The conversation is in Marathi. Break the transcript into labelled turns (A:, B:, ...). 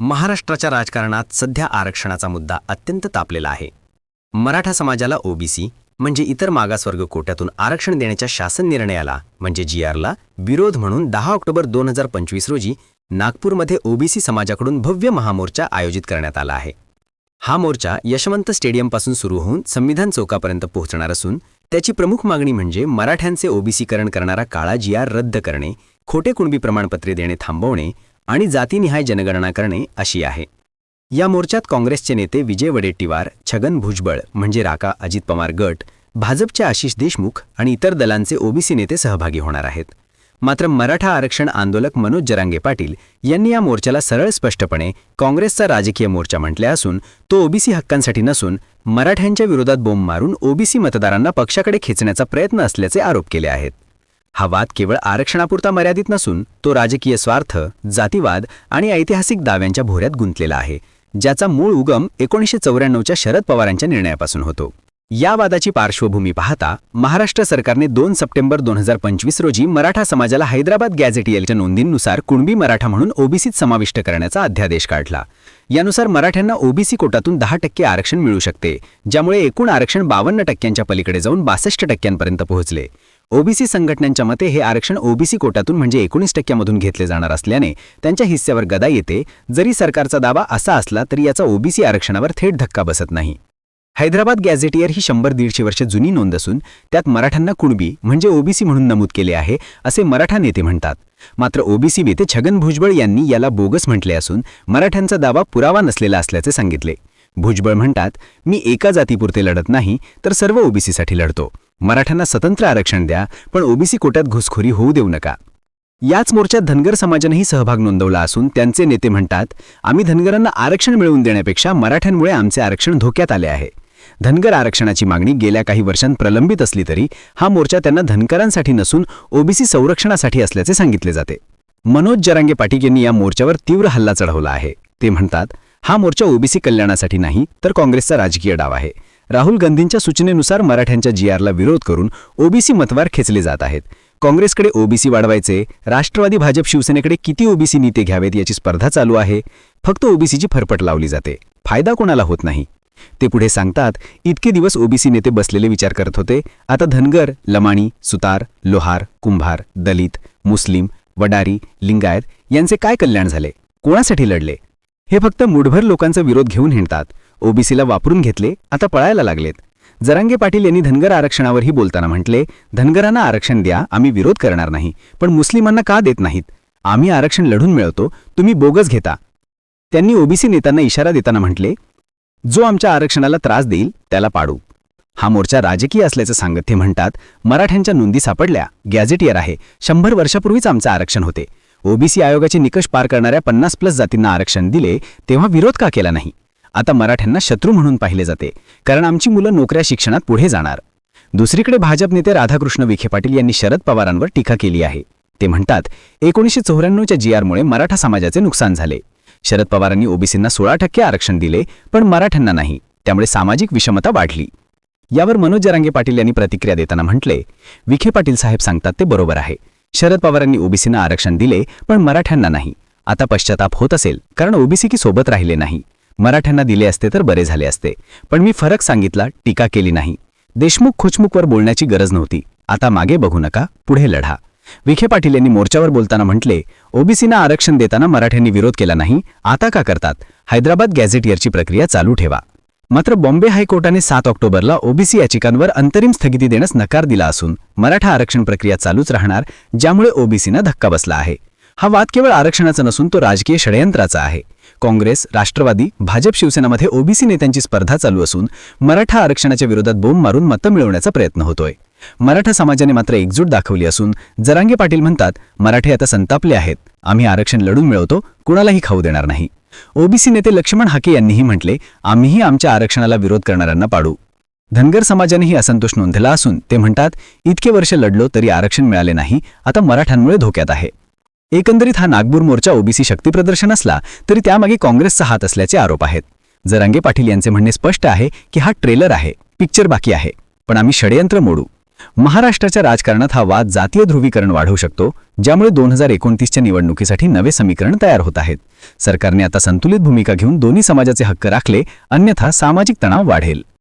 A: महाराष्ट्राच्या राजकारणात सध्या आरक्षणाचा मुद्दा अत्यंत तापलेला आहे. मराठा समाजाला ओबीसी म्हणजे इतर मागासवर्ग कोट्यातून आरक्षण देण्याच्या शासन निर्णयाला म्हणजे जी आरला विरोध म्हणून दहा ऑक्टोबर दोन हजार पंचवीस रोजी नागपूरमध्ये ओबीसी समाजाकडून भव्य महामोर्चा आयोजित करण्यात आला आहे. हा मोर्चा यशवंत स्टेडियमपासून सुरू होऊन संविधान चौकापर्यंत पोहोचणार असून त्याची प्रमुख मागणी म्हणजे मराठ्यांचे ओबीसीकरण करणारा काळा जी आर रद्द करणे खोटे कुणबी प्रमाणपत्रे देणे थांबवणे आणि जातीनिहाय जनगणना करणे अशी आहे. या मोर्चात काँग्रेसचे नेते विजय वडेट्टीवार छगन भुजबळ म्हणजे राका अजित पवार गट भाजपचे आशिष देशमुख आणि इतर दलांचे ओबीसी नेते सहभागी होणार आहेत. मात्र मराठा आरक्षण आंदोलक मनोज जरांगे पाटील यांनी या मोर्चाला सरळ स्पष्टपणे काँग्रेसचा राजकीय मोर्चा म्हटले असून तो ओबीसी हक्कांसाठी नसून मराठ्यांच्या विरोधात बोंब मारून ओबीसी मतदारांना पक्षाकडे खेचण्याचा प्रयत्न असल्याचे आरोप केले आहेत. हा वाद केवळ आरक्षणापुरता मर्यादित नसून तो राजकीय स्वार्थ जातीवाद आणि ऐतिहासिक दाव्यांच्या भोऱ्यात गुंतलेला आहे ज्याचा मूळ उगम एकोणीसशे चौऱ्याण्णवच्या शरद पवारांच्या निर्णयापासून होतो. या वादाची पार्श्वभूमी पाहता महाराष्ट्र सरकारने दोन सप्टेंबर दोन हजार पंचवीस रोजी मराठा समाजाला हैदराबाद गॅझेटियलच्या नोंदींनुसार कुणबी मराठा म्हणून ओबीसीत समाविष्ट करण्याचा अध्यादेश काढला. यानुसार मराठ्यांना ओबीसी कोटातून दहा टक्के आरक्षण मिळू शकते ज्यामुळे एकूण आरक्षण बावन्न टक्क्यांच्या पलीकडे जाऊन बासष्ट टक्क्यांपर्यंत पोहोचले. ओबीसी संघटनांच्या मते हे आरक्षण ओबीसी कोटातून म्हणजे एकोणीस टक्क्यामधून घेतले जाणार असल्याने त्यांच्या हिस्स्यावर गदा येते. जरी सरकारचा दावा असा असला तरी याचा ओबीसी आरक्षणावर थेट धक्का बसत नाही. हैदराबाद गॅझेटियर ही शंभर दीडशे वर्ष जुनी नोंद असून त्यात मराठ्यांना कुणबी म्हणजे ओबीसी म्हणून नमूद केले आहे असे मराठा नेते म्हणतात. मात्र ओबीसी नेते छगन भुजबळ यांनी याला बोगस म्हटले असून मराठ्यांचा दावा पुरावा नसलेला असल्याचे सांगितले. भुजबळ म्हणतात मी एका जातीपुरते लढत नाही तर सर्व ओबीसीसाठी लढतो. मराठ्यांना स्वतंत्र आरक्षण द्या पण ओबीसी कोट्यात घुसखोरी होऊ देऊ नका. याच मोर्चात धनगर समाजानेही सहभाग नोंदवला असून त्यांचे नेते म्हणतात आम्ही धनगरांना आरक्षण मिळवून देण्यापेक्षा मराठ्यांमुळे आमचे आरक्षण धोक्यात आले आहे. धनगर आरक्षणाची मागणी गेल्या काही वर्षांत प्रलंबित असली तरी हा मोर्चा त्यांना धनकरांसाठी नसून ओबीसी संरक्षणासाठी असल्याचे सांगितले जाते. मनोज जरांगे पाटील यांनी या मोर्चावर तीव्र हल्ला चढवला आहे. ते म्हणतात हा मोर्चा ओबीसी कल्याणासाठी नाही तर काँग्रेसचा राजकीय डाव आहे. राहुल गांधींच्या सूचनेनुसार मराठ्यांच्या जी आरला विरोध करून ओबीसी मतवार खेचले जात आहेत. काँग्रेसकडे ओबीसी वाढवायचे राष्ट्रवादी भाजप शिवसेनेकडे किती ओबीसी नेते घ्यावेत याची स्पर्धा चालू आहे फक्त ओबीसीची फरफट लावली जाते. फायदा कोणाला होत नाही? ते पुढे सांगतात इतके दिवस ओबीसी नेते बसलेले विचार करत होते आता धनगर लमाणी सुतार लोहार कुंभार दलित मुस्लिम वडारी लिंगायत यांचे काय कल्याण झाले? कोणासाठी लढले? हे फक्त मुठभर लोकांचा विरोध घेऊन हिंडतात. ओबीसीला वापरून घेतले आता पळायला लागलेत. जरांगे पाटील यांनी धनगर आरक्षणावरही बोलताना म्हटले धनगरांना आरक्षण द्या आम्ही विरोध करणार नाही. पण मुस्लिमांना का देत नाहीत? आम्ही आरक्षण लढून मिळवतो तुम्ही बोगस घेता. त्यांनी ओबीसी नेत्यांना इशारा देताना म्हटले जो आमच्या आरक्षणाला त्रास देईल त्याला पाडू. हा मोर्चा राजकीय असल्याचं सांगत ते म्हणतात मराठ्यांच्या नोंदी सापडल्या गॅझेटियर आहे शंभर वर्षापूर्वीच आमचं आरक्षण होते. ओबीसी आयोगाचे निकष पार करणाऱ्या पन्नास प्लस जातींना आरक्षण दिले तेव्हा विरोध का केला नाही? आता मराठ्यांना शत्रू म्हणून पाहिले जाते कारण आमची मुलं नोकऱ्या शिक्षणात पुढे जाणार. दुसरीकडे भाजप नेते राधाकृष्ण विखे पाटील यांनी शरद पवारांवर टीका केली आहे. ते म्हणतात एकोणीसशे चौऱ्याण्णवच्या जी आरमुळे मराठा समाजाचे नुकसान झाले. शरद पवारांनी ओबीसींना सोळा टक्के आरक्षण दिले पण मराठ्यांना नाही त्यामुळे सामाजिक विषमता वाढली. यावर मनोज जरांगे पाटील यांनी प्रतिक्रिया देताना म्हटले विखे पाटील साहेब सांगतात ते बरोबर आहे. शरद पवारांनी ओबीसींना आरक्षण दिले पण मराठ्यांना नाही. आता पश्चाताप होत असेल कारण ओबीसी की सोबत राहिले नाही. मराठ्यांना दिले असते तर बरे झाले असते. पण मी फरक सांगितला टीका केली नाही. देशमुख खुचमुखवर बोलण्याची गरज नव्हती. आता मागे बघू नका पुढे लढा. विखे पाटील यांनी मोर्चावर बोलताना म्हटले ओबीसीना आरक्षण देताना मराठ्यांनी विरोध केला नाही आता का करतात? हैदराबाद गॅझेटियरची प्रक्रिया चालू ठेवा. मात्र बॉम्बे हायकोर्टाने सात ऑक्टोबरला ओबीसी याचिकांवर अंतरिम स्थगिती देण्यास नकार दिला असून मराठा आरक्षण प्रक्रिया चालूच राहणार ज्यामुळे ओबीसीना धक्का बसला आहे. हा वाद केवळ आरक्षणाचा नसून तो राजकीय षडयंत्राचा आहे. काँग्रेस राष्ट्रवादी भाजप शिवसेनामध्ये ओबीसी नेत्यांची स्पर्धा चालू असून मराठा आरक्षणाच्या विरोधात बोंब मारून मतं मिळवण्याचा प्रयत्न होतोय. मराठा समाजाने मात्र एकजूट दाखवली असून जरांगे पाटील म्हणतात मराठे आता संतापले आहेत. आम्ही आरक्षण लढून मिळवतो कुणालाही खाऊ देणार नाही. ओबीसी नेते लक्ष्मण हाके यांनीही म्हटले आम्हीही आमच्या आरक्षणाला विरोध करणाऱ्यांना पाडू. धनगर समाजानेही असंतोष नोंदला असून ते म्हणतात इतके वर्ष लढलो तरी आरक्षण मिळाले नाही आता मराठ्यांमुळे धोक्यात आहे. एकंदरीत हा नागपूर मोर्चा ओबीसी शक्ती प्रदर्शन असला तरी त्यामागे काँग्रेसचा हात असल्याचे आरोप आहेत. जरांगे पाटील यांचे म्हणणे स्पष्ट आहे की हा ट्रेलर आहे पिक्चर बाकी आहे पण आम्ही षडयंत्र मोडू.
B: महाराष्ट्राच्या राजकारणात हा वाद जातीय ध्रुवीकरण वाढवू शकतो ज्यामुळे दोन हजार एकोणतीसच्या निवडणुकीसाठी नवे समीकरण तयार होत आहेत. सरकारने आता संतुलित भूमिका घेऊन दोन्ही समाजाचे हक्क राखले अन्यथा सामाजिक तणाव वाढेल.